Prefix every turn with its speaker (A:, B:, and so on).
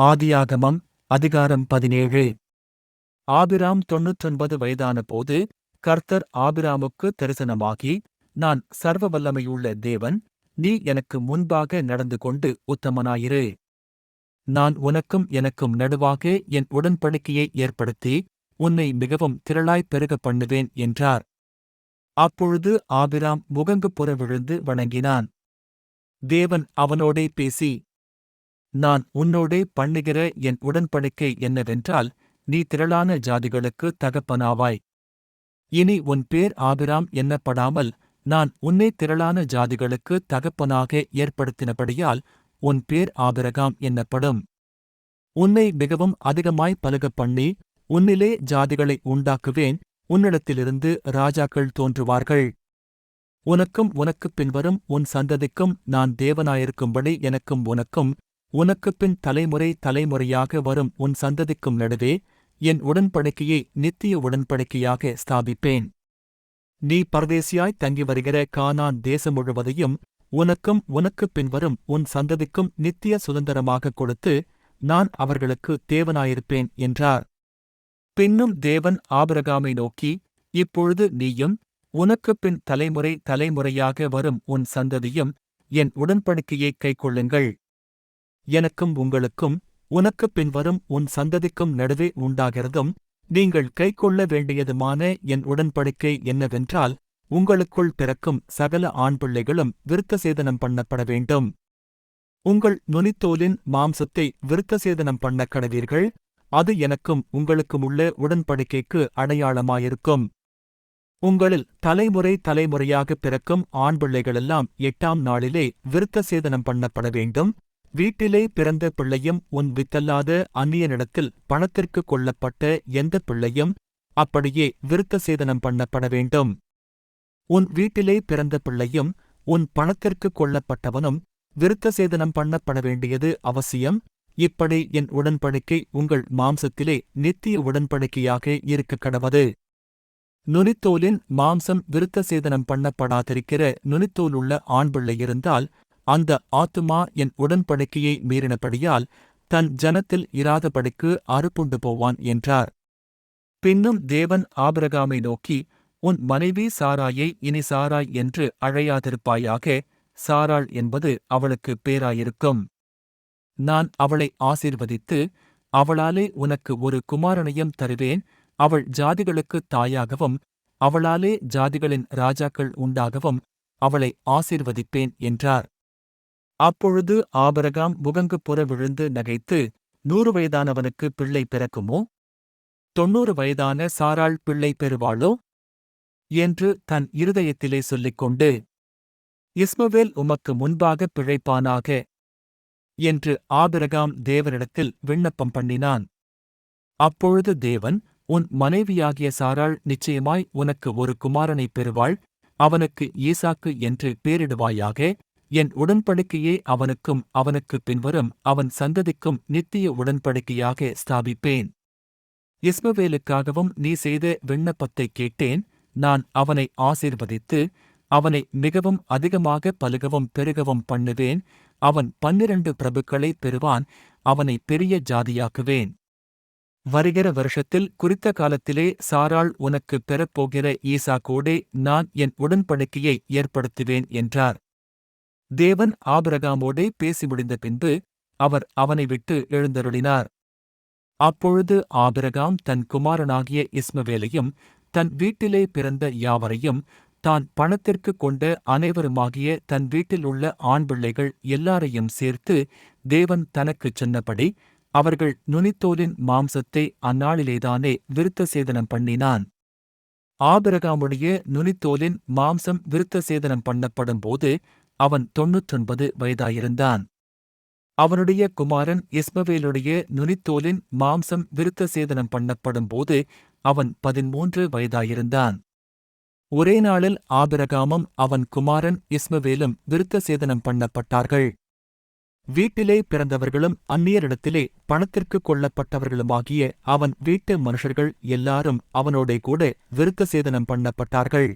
A: ஆதியாகமம் அதிகாரம் பதினேழு. ஆபிராம் தொன்னூற்றொன்பது வயதான போது கர்த்தர் ஆபிராமுக்கு தரிசனமாகி நான் சர்வ வல்லமையுள்ள தேவன் நீ எனக்கு முன்பாக நடந்து கொண்டு உத்தமனாயிரு. நான் உனக்கும் எனக்கும் நடுவாக என் உடன்படிக்கையை ஏற்படுத்தி உன்னை மிகவும் திரளாய்ப் பெருகப் பண்ணுவேன் என்றார். அப்பொழுது ஆபிராம் முகங்கு புற விழுந்து வணங்கினான். தேவன் அவனோடே பேசி நான் உன்னோடே பண்ணுகிற என் உடன்படிக்கை என்னவென்றால் நீ திரளான ஜாதிகளுக்கு தகப்பனாவாய். இனி உன் பேர் ஆபிராம் என்னப்படாமல் நான் உன்னை திரளான ஜாதிகளுக்கு தகப்பனாக ஏற்படுத்தினபடியால் உன் பேர் ஆபிரகாம் என்னப்படும். உன்னை மிகவும் அதிகமாய் பலுகப் பண்ணி உன்னிலே ஜாதிகளை உண்டாக்குவேன் உன்னிடத்திலிருந்து ராஜாக்கள் தோன்றுவார்கள். உனக்கும் உனக்குப் பின்வரும் உன் சந்ததிக்கும் நான் தேவனாயிருக்கும்படி எனக்கும் உனக்கும் உனக்குப் பின் தலைமுறை தலைமுறையாக வரும் உன் சந்ததிக்கும் நடுவே என் உடன்படிக்கையை நித்திய உடன்படிக்கையாக ஸ்தாபிப்பேன். நீ பரதேசியாய் தங்கி வருகிற கானான் தேசம் முழுவதையும் உனக்கும் உனக்குப் பின்வரும் உன் சந்ததிக்கும் நித்திய சுதந்திரமாகக் கொடுத்து நான் அவர்களுக்கு தேவனாயிருப்பேன் என்றார். பின்னும் தேவன் ஆபிரகாமை நோக்கி இப்பொழுது நீயும் உனக்குப் பின் தலைமுறை தலைமுறையாக வரும் உன் சந்ததியும் என் உடன்படிக்கையைக் கைக்கொள்ளுங்கள். எனக்கும் உங்களுக்கும் உனக்குப் பின்வரும் உன் சந்ததிக்கும் நடுவே உண்டாகிறதும் நீங்கள் கைக்கொள்ள வேண்டியதுமான என் உடன்படிக்கை என்னவென்றால் உங்களுக்குள் பிறக்கும் சகல ஆண் பிள்ளைகளும் விருத்தசேதனம் பண்ணப்பட வேண்டும். உங்கள் நுனித்தோலின் மாம்சத்தை விருத்தசேதனம் பண்ண கடவீர்கள் அது எனக்கும் உங்களுக்கும் உள்ள உடன்படிக்கைக்கு அடையாளமாயிருக்கும். உங்களில் தலைமுறை தலைமுறையாக பிறக்கும் ஆண் பிள்ளைகளெல்லாம் எட்டாம் நாளிலே விருத்தசேதனம் பண்ணப்பட வேண்டும். வீட்டிலே பிறந்த பிள்ளையும் உன் வித்தல்லாத அந்நியனிடத்தில் பணத்திற்கு கொள்ளப்பட்ட எந்த பிள்ளையும் அப்படியே விருத்த சேதனம் பண்ணப்பட வேண்டும். உன் வீட்டிலே பிறந்த பிள்ளையும் உன் பணத்திற்கு கொள்ளப்பட்டவனும் விருத்தசேதனம் பண்ணப்பட வேண்டியது அவசியம். இப்படி என் உடன்படிக்கை உங்கள் மாம்சத்திலே நித்திய உடன்படிக்கையாக இருக்க கடவது. நுனித்தோலின் மாம்சம் விருத்த சேதனம் பண்ணப்படாதிருக்கிற நுனித்தோலுள்ள ஆண்பிள்ளை இருந்தால் அந்த ஆத்துமா என் உடன்படிக்கையை மீறினபடியால் தன் ஜனத்தில் இராதபடிக்கு அறுப்புண்டு போவான் என்றார். பின்னும் தேவன் ஆபிரகாமை நோக்கி உன் மனைவி சாராயை இனி சாராய் என்று அழையாதிருப்பாயாக சாராள் என்பது அவளுக்கு பேராயிருக்கும். நான் அவளை ஆசீர்வதித்து அவளாலே உனக்கு ஒரு குமாரனையும் தருவேன் அவள் ஜாதிகளுக்குத் தாயாகவும் அவளாலே ஜாதிகளின் ராஜாக்கள் உண்டாகவும் அவளை ஆசீர்வதிப்பேன் என்றார். அப்பொழுது ஆபரகாம் முகங்கு புற விழுந்து நகைத்து நூறு வயதானவனுக்கு பிள்ளை பிறக்குமோ? தொன்னூறு வயதான சாராள் பிள்ளை பெறுவாளோ? என்று தன் இருதயத்திலே சொல்லிக்கொண்டு இஸ்மவேல் உமக்கு முன்பாக பிழைப்பானாக? என்று ஆபிரகாம் தேவனிடத்தில் விண்ணப்பம் பண்ணினான். அப்பொழுது தேவன் உன் மனைவியாகிய சாராள் நிச்சயமாய் உனக்கு ஒரு குமாரனை பெறுவாள் அவனுக்கு ஈசாக்கு என்று பேரிடுவாயாக? என் உடன்படிக்கையே அவனுக்கும் அவனுக்கு பின்வரும் அவன் சந்ததிக்கும் நித்திய உடன்படிக்கையாக ஸ்தாபிப்பேன். இஸ்மவேலுக்காகவும் நீ செய்த விண்ணப்பத்தை கேட்டேன். நான் அவனை ஆசீர்வதித்து அவனை மிகவும் அதிகமாக பலுகவும் பெருகவும் பண்ணுவேன். அவன் பன்னிரண்டு பிரபுக்களை பெறுவான். அவனை பெரிய ஜாதியாக்குவேன். வருகிற வருஷத்தில் குறித்த காலத்திலே சாராள் உனக்கு பெறப்போகிற ஈசாக்கோடே நான் என் உடன்படிக்கையை ஏற்படுத்துவேன் என்றார். தேவன் ஆபிரகாமோடே பேசி முடிந்த பின்பு அவர் அவனை விட்டு எழுந்தருளினார். அப்பொழுது ஆபிரகாம் தன் குமாரனாகிய இஸ்மவேலையும் தன் வீட்டிலே பிறந்த யாவரையும் தான் பணத்திற்கு கொண்ட அனைவருமாகிய தன் வீட்டில் உள்ள ஆண் பிள்ளைகள் எல்லாரையும் சேர்த்து தேவன் தனக்குச் சொன்னபடி அவர்கள் நுனித்தோலின் மாம்சத்தை அந்நாளிலேதானே விருத்த சேதனம் பண்ணினான். ஆபிரகாமுடைய நுனித்தோலின் மாம்சம் விருத்த சேதனம் பண்ணப்படும் போது அவன் தொன்னூற்றொன்பது வயதாயிருந்தான். அவனுடைய குமாரன் இஸ்மவேலுடைய நுனித்தோலின் மாம்சம் விருத்த சேதனம் பண்ணப்படும் போது அவன் பதிமூன்று வயதாயிருந்தான். ஒரே நாளில் ஆபிரகாமும் அவன் குமாரன் இஸ்மவேலும் விருத்த சேதனம் பண்ணப்பட்டார்கள். வீட்டிலே பிறந்தவர்களும் அந்நியரிடத்திலே பணத்திற்கு கொல்லப்பட்டவர்களுமாகிய அவன் வீட்டு மனுஷர்கள் எல்லாரும் அவனோடே கூட விருத்த சேதனம் பண்ணப்பட்டார்கள்.